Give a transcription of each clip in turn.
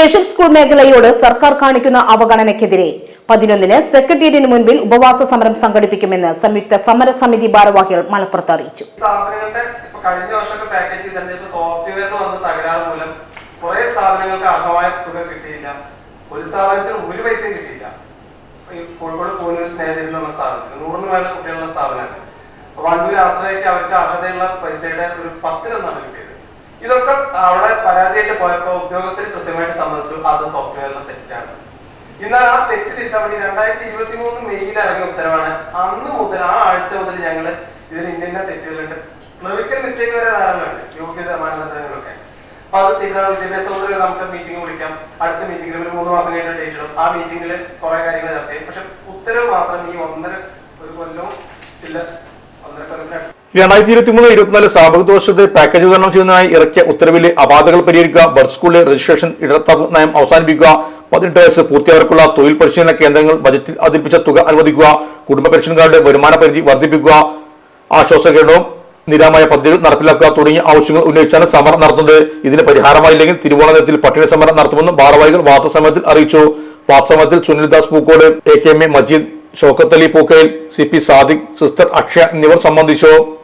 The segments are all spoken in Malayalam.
സ്പെഷ്യൽ സ്കൂൾ മേഖലയോട് സർക്കാർ കാണിക്കുന്ന അവഗണനയ്ക്കെതിരെ പതിനൊന്നിന് സെക്രട്ടേറിയറ്റിന് മുൻപിൽ ഉപവാസ സമരം സംഘടിപ്പിക്കുമെന്ന് സംയുക്ത സമരസമിതി ഭാരവാഹികൾ മലപ്പുറത്ത് അറിയിച്ചു. കഴിഞ്ഞ വർഷമൊക്കെ പാക്കേജ് തന്നെ സോഫ്റ്റ്വെയറിന് വന്ന തകരാറ് മൂലം കുറെ സ്ഥാപനങ്ങൾക്ക് അർഹമായ തുക കിട്ടിയില്ല. ഒരു സ്ഥാപനത്തിന് ഒരു പൈസയും കിട്ടിയില്ല. കോഴിക്കോട് പൂനൂർ സ്നേഹത്തിലുള്ള സ്ഥാപനത്തിന് നൂറിന് മേലെ കുട്ടികളുള്ള സ്ഥാപനമാണ് വണ്ടൂർ ആശ്രയിക്ക് അവർക്ക് അർഹതയുള്ള പൈസയുടെ ഒരു പത്തിലൊന്നാണ് കിട്ടിയത്. ഇതൊക്കെ അവിടെ പരാതിയായിട്ട് പോയപ്പോ ഉദ്യോഗസ്ഥർ കൃത്യമായിട്ട് സമ്മതിച്ചു അത് സോഫ്റ്റ്വെയറിലെ തെറ്റാണ്. എന്നാൽ ആ തെറ്റ് തിരുത്താൻ വേണ്ടി രണ്ടായിരത്തി ഇരുപത്തി മൂന്ന് മെയ്യിൽ ഇറങ്ങിയ ഉത്തരവാണ്. അന്ന് മുതൽ ആ ആഴ്ച മുതൽ ഞങ്ങൾ ഇതിൽ ഇന്ന തെറ്റുകളുണ്ട്. ക്ലറിക്കൽ മിസ്റ്റേക്ക് വരെ ധാരാളമുണ്ട്. യോഗ്യത മാനദണ്ഡങ്ങളൊക്കെ. അപ്പൊ അത് തിരുത്താൻ വിദ്യാഭ്യാസ മന്ത്രി നമുക്ക് മീറ്റിംഗ് വിളിക്കാം. അടുത്ത മീറ്റിംഗിൽ ഒരു മൂന്ന് മാസം കഴിഞ്ഞ ഡേറ്റ് ഇടും. ആ മീറ്റിംഗിൽ കുറെ കാര്യങ്ങൾ ചർച്ച ചെയ്യും. പക്ഷെ ഉത്തരവ് മാത്രം ഈ ഒന്നര ഒരു കൊല്ലവും ചില രണ്ടായിരത്തി ഇരുപത്തി മൂന്ന് ഇരുപത്തിനാല് സാമ്പത്തിക വർഷത്തെ പാക്കേജ് വിതരണം ചെയ്യുന്നതിനായി ഇറക്കിയ ഉത്തരവിലെ അപാധകൾ പരിഹരിക്കുക ബർഡ് സ്കൂളിലെ രജിസ്ട്രേഷൻ ഇടത്തപ്പ് നയം അവസാനിപ്പിക്കുക പതിനെട്ട് വയസ്സ് പൂർത്തിയായവർക്കുള്ള തൊഴിൽ പരിശീലന കേന്ദ്രങ്ങൾ ബജറ്റിൽ അവതരിപ്പിച്ച തുക അനുവദിക്കുക കുടുംബ പെൻഷൻകാരുടെ വരുമാന പരിധി വർദ്ധിപ്പിക്കുക ആശ്വാസ കേന്ദ്രവും നിരാമായ പദ്ധതികൾ നടപ്പിലാക്കുക തുടങ്ങിയ ആവശ്യങ്ങൾ ഉന്നയിച്ചാണ് സമരം നടത്തുന്നത്. ഇതിന് പരിഹാരമായില്ലെങ്കിൽ തിരുവോണത്തിൽ പട്ടിണി സമരം നടത്തുമെന്നും ഭാരവാഹികൾ സമയത്തിൽ അറിയിച്ചു. വാർത്താസമ്മേളനത്തിൽ Sunildas Pookkode A K M A Majeed Shoukath Ali Pookkayil C P Sadiq sister Akshaya എന്നിവർ സംബന്ധിച്ചു.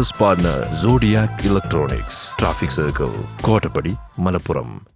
business partner Zodiac Electronics, Traffic Circle, Kotapadi, Malappuram.